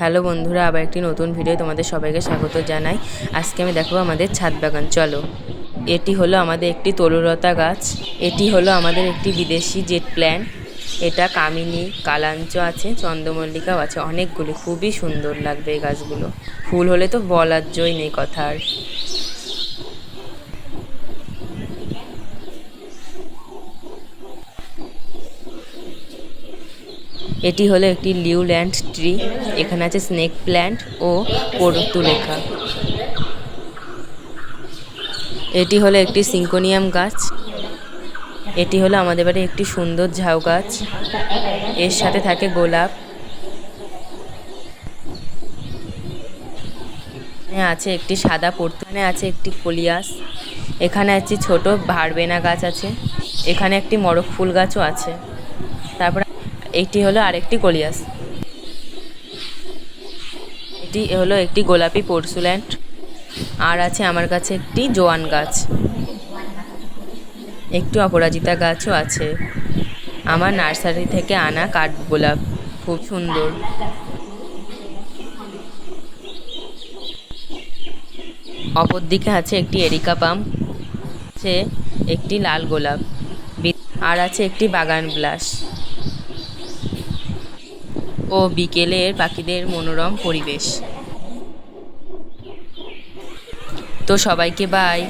Hello বন্ধুরা, আবার একটি নতুন ভিডিও তোমাদের সবাইকে স্বাগত জানাই। আজকে আমি দেখো আমাদের ছাদ বাগান। চলো, এটি হলো আমাদের একটি তরুলতা গাছ। এটি হলো আমাদের একটি বিদেশি জেট প্ল্যান এটা কামিনী, কালাঞ্চ আছে, চন্দ্রমল্লিকাও আছে, অনেকগুলি। খুবই সুন্দর লাগবে এই গাছগুলো। ফুল হলে তো বলার জয় নেই কথা আর এটি হলো একটি লিউল্যান্ড ট্রি। এখানে আছে স্নেক প্ল্যান্ট ও পর্তুলেখা এটি হলো একটি সিঙ্কোনিয়াম গাছ। এটি হলো আমাদের বাড়ির একটি সুন্দর ঝাউ গাছ। এর সাথে থাকে গোলাপ। আছে একটি সাদা পর্তুখানে আছে একটি কলিয়াস এখানে আছে ছোট ভারবেনা গাছ আছে। এখানে একটি মরক ফুল গাছও আছে। তারপর এটি হলো আরেকটি কলিয়াস এটি হলো একটি গোলাপি পরশুল্যান্ড। আর আছে আমার কাছে একটি জোয়ান গাছ। একটু অপরাজিতা গাছও আছে। আমার নার্সারি থেকে আনা কাঠ গোলাপ। খুব সুন্দর। অপর দিকে আছে একটি এরিকা পাম। আছে একটি লাল গোলাপ। আর আছে একটি বাগান ব্লাস ও বিকেলের পাখিদের মনোরম পরিবেশ। তো সবাইকে বাই